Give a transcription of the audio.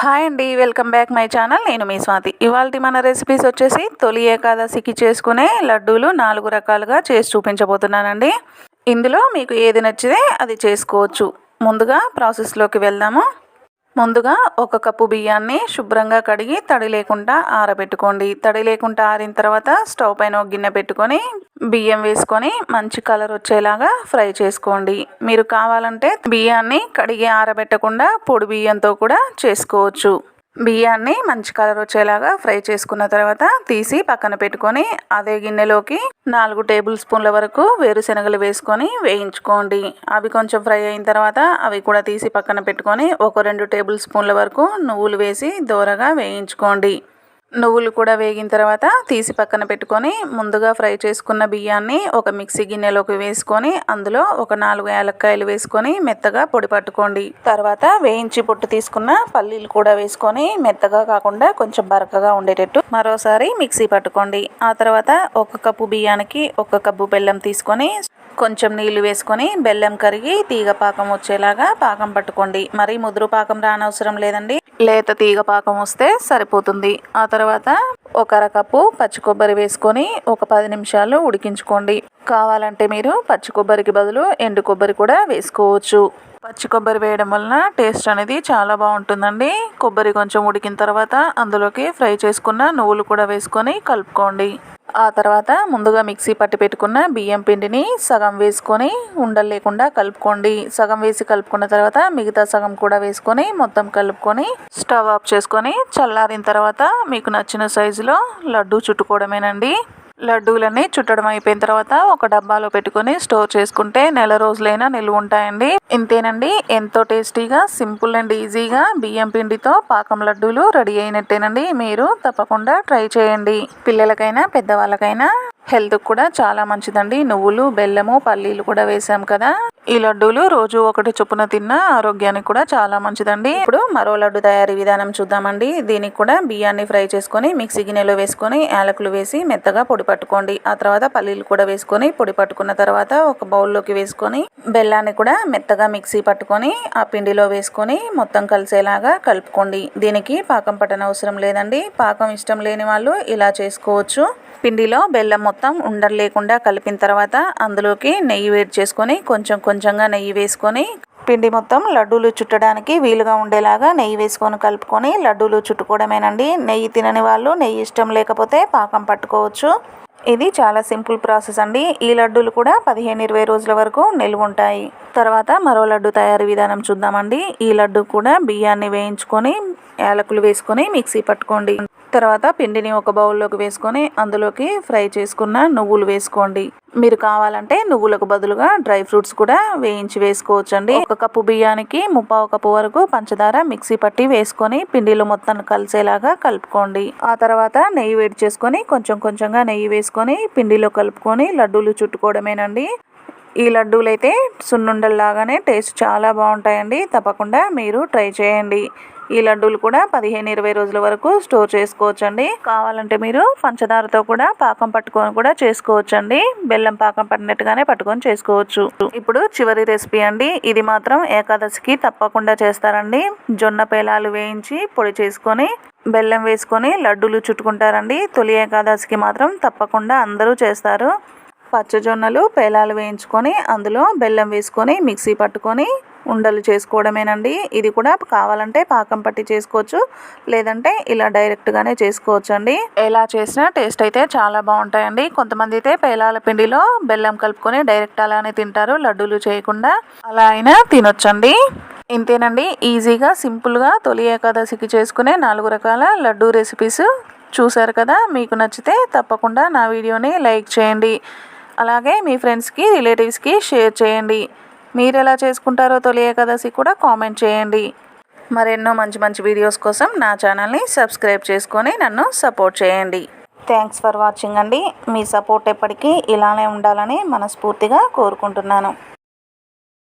Hi అండి welcome back my channel. నేను మీ స్వాతి. ఇవాళ మన రెసిపీస్ వచ్చేసి తొలి ఏకాదశికి చేసుకునే లడ్డూలు నాలుగు రకాలుగా చేసి చూపించబోతున్నానండి. ఇందులో మీకు ఏది నచ్చితే అది చేసుకోవచ్చు. ముందుగా ప్రాసెస్లోకి వెళ్దాము. ముందుగా ఒక కప్పు బియ్యాన్ని శుభ్రంగా కడిగి తడి లేకుండా ఆరబెట్టుకోండి. తడి లేకుండా ఆరిన తర్వాత స్టవ్ పైన ఒక గిన్నె పెట్టుకొని బియ్యం వేసుకొని మంచి కలర్ వచ్చేలాగా ఫ్రై చేసుకోండి. మీరు కావాలంటే బియ్యాన్ని కడిగి ఆరబెట్టకుండా పొడి బియ్యంతో కూడా చేసుకోవచ్చు. బియ్యాన్ని మంచి కలర్ వచ్చేలాగా ఫ్రై చేసుకున్న తర్వాత తీసి పక్కన పెట్టుకొని అదే గిన్నెలోకి నాలుగు టేబుల్ స్పూన్ల వరకు వేరుశనగలు వేసుకొని వేయించుకోండి. అవి కొంచెం ఫ్రై అయిన తర్వాత అవి కూడా తీసి పక్కన పెట్టుకొని ఒక రెండు టేబుల్ స్పూన్ల వరకు నువ్వులు వేసి దోరగా వేయించుకోండి. నువ్వులు కూడా వేగిన తర్వాత తీసి పక్కన పెట్టుకొని ముందుగా ఫ్రై చేసుకున్న బియ్యాన్ని ఒక మిక్సీ గిన్నెలోకి వేసుకొని అందులో ఒక నాలుగు యాలక్కాయలు వేసుకొని మెత్తగా పొడి పట్టుకోండి. తర్వాత వేయించి పొట్టు తీసుకున్న పల్లీలు కూడా వేసుకొని మెత్తగా కాకుండా కొంచెం బరకగా ఉండేటట్టు మరోసారి మిక్సీ పట్టుకోండి. ఆ తర్వాత ఒక కప్పు బియ్యానికి ఒక కప్పు బెల్లం తీసుకొని కొంచెం నీళ్ళు వేసుకొని బెల్లం కరిగి తీగ పాకం వచ్చేలాగా పాకం పట్టుకోండి. మరి ముదురు పాకం రానవసరం లేదండి. లేత తీగ పాకం వస్తే సరిపోతుంది. ఆ తర్వాత ఒక అరకప్పు పచ్చి కొబ్బరి వేసుకొని ఒక పది నిమిషాలు ఉడికించుకోండి. కావాలంటే మీరు పచ్చి కొబ్బరికి బదులు ఎండు కొబ్బరి కూడా వేసుకోవచ్చు. పచ్చి కొబ్బరి వేయడం వలన టేస్ట్ అనేది చాలా బాగుంటుందండి. కొబ్బరి కొంచెం ఉడికిన తర్వాత అందులోకి ఫ్రై చేసుకున్న నువ్వులు కూడా వేసుకొని కలుపుకోండి. ఆ తర్వాత ముందుగా మిక్సీ పట్టి పెట్టుకున్న బియ్యం పిండిని సగం వేసుకొని ఉండలు లేకుండా కలుపుకోండి. సగం వేసి కలుపుకున్న తర్వాత మిగతా సగం కూడా వేసుకొని మొత్తం కలుపుకొని స్టవ్ ఆఫ్ చేసుకొని చల్లారిన తర్వాత మీకు నచ్చిన సైజు సైజులో లడ్డు చుట్టుకోవడమేనండి. లడ్డూలన్నీ చుట్టడం అయిపోయిన తర్వాత ఒక డబ్బాలో పెట్టుకొని స్టోర్ చేసుకుంటే నెల రోజులైనా నిల్వ ఉంటాయండి. ఇంతేనండి ఎంతో టేస్టీగా సింపుల్ అండ్ ఈజీగా బియ్యం పిండితో పాకం లడ్డూలు రెడీ అయినట్టేనండి. మీరు తప్పకుండా ట్రై చేయండి. పిల్లలకైనా పెద్దవాళ్ళకైనా హెల్త్కి కూడా చాలా మంచిదండి. నువ్వులు బెల్లము పల్లీలు కూడా వేసాం కదా. ఈ లడ్డూలు రోజు ఒకటి చొప్పున తిన్న ఆరోగ్యానికి కూడా చాలా మంచిదండి. ఇప్పుడు మరో లడ్డు తయారీ విధానం చూద్దామండి. దీనికి కూడా బియ్యాన్ని ఫ్రై చేసుకొని మిక్సీ గిన్నెలో వేసుకొని యాలకులు వేసి మెత్తగా పొడి పట్టుకోండి. ఆ తర్వాత పల్లీలు కూడా వేసుకొని పొడి పట్టుకున్న తర్వాత ఒక బౌల్లోకి వేసుకొని బెల్లాన్ని కూడా మెత్తగా మిక్సీ పట్టుకొని ఆ పిండిలో వేసుకొని మొత్తం కలిసేలాగా కలుపుకోండి. దీనికి పాకం పట్టనవసరం అవసరం లేదండి. పాకం ఇష్టం లేని వాళ్ళు ఇలా చేసుకోవచ్చు. పిండిలో బెల్లం మొత్తం ఉండలేకుండా కలిపిన తర్వాత అందులోకి నెయ్యి వేడి చేసుకొని కొంచెం కొంచెంగా నెయ్యి వేసుకొని పిండి మొత్తం లడ్డూలు చుట్టడానికి వీలుగా ఉండేలాగా నెయ్యి వేసుకొని కలుపుకొని లడ్డూలు చుట్టుకోవడమేనండి. నెయ్యి తినని వాళ్ళు నెయ్యి ఇష్టం లేకపోతే పాకం పట్టుకోవచ్చు. ఇది చాలా సింపుల్ ప్రాసెస్ అండి. ఈ లడ్డూలు కూడా పదిహేను ఇరవై రోజుల వరకు నిల్వ ఉంటాయి. తర్వాత మరో లడ్డు తయారీ విధానం చూద్దామండి. ఈ లడ్డు కూడా బియ్యాన్ని వేయించుకొని యాలకులు వేసుకొని మిక్సీ పట్టుకోండి. తర్వాత పిండిని ఒక బౌల్లోకి వేసుకొని అందులోకి ఫ్రై చేసుకున్న నువ్వులు వేసుకోండి. మీరు కావాలంటే నువ్వులకు బదులుగా డ్రై ఫ్రూట్స్ కూడా వేయించి వేసుకోవచ్చు అండి ఒక కప్పు బియ్యానికి ముప్పావు కప్పు వరకు పంచదార మిక్సీ పట్టి వేసుకొని పిండిలో మొత్తం కలిసేలాగా కలుపుకోండి. ఆ తర్వాత నెయ్యి వేడి చేసుకొని కొంచెం కొంచెంగా నెయ్యి వేసుకొని పిండిలో కలుపుకొని లడ్డూలు చుట్టుకోవడమేనండి. ఈ లడ్డూలు అయితే సున్నుండల్లాగానే టేస్ట్ చాలా బాగుంటాయండి. తప్పకుండా మీరు ట్రై చేయండి. ఈ లడ్డూలు కూడా పదిహేను ఇరవై రోజుల వరకు స్టోర్ చేసుకోవచ్చండి. కావాలంటే మీరు పంచదారతో కూడా పాకం పట్టుకొని కూడా చేసుకోవచ్చండి. బెల్లం పాకం పట్టినట్టుగానే పట్టుకొని చేసుకోవచ్చు. ఇప్పుడు చివరి రెసిపీ అండి. ఇది మాత్రం ఏకాదశికి తప్పకుండా చేస్తారండి. జొన్న పేలాలు వేయించి పొడి చేసుకొని బెల్లం వేసుకొని లడ్డూలు చుట్టుకుంటారండి. తొలి ఏకాదశికి మాత్రం తప్పకుండా అందరూ చేస్తారు. పచ్చజొన్నలు పేలాలు వేయించుకొని అందులో బెల్లం వేసుకొని మిక్సీ పట్టుకొని ఉండలు చేసుకోవడమేనండి. ఇది కూడా కావాలంటే పాకం పట్టి చేసుకోవచ్చు. లేదంటే ఇలా డైరెక్ట్గానే చేసుకోవచ్చు అండి ఎలా చేసినా టేస్ట్ అయితే చాలా బాగుంటాయండి. కొంతమంది అయితే పేలాల పిండిలో బెల్లం కలుపుకొని డైరెక్ట్ అలానే తింటారు. లడ్డూలు చేయకుండా అలా అయినా తినొచ్చండి. ఇంతేనండి. ఈజీగా సింపుల్గా తొలి ఏకాదశికి చేసుకునే నాలుగు రకాల లడ్డూ రెసిపీస్ చూసారు కదా. మీకు నచ్చితే తప్పకుండా నా వీడియోని లైక్ చేయండి. అలాగే మీ ఫ్రెండ్స్కి రిలేటివ్స్కి షేర్ చేయండి. మీరు ఎలా చేసుకుంటారో తొలి ఏకాదశి కూడా కామెంట్ చేయండి. మరెన్నో మంచి మంచి వీడియోస్ కోసం నా ఛానల్ని సబ్స్క్రైబ్ చేసుకొని నన్ను సపోర్ట్ చేయండి. థ్యాంక్స్ ఫర్ వాచింగ్ అండి. మీ సపోర్ట్ ఎప్పటికీ ఇలానే ఉండాలని మనస్ఫూర్తిగా కోరుకుంటున్నాను.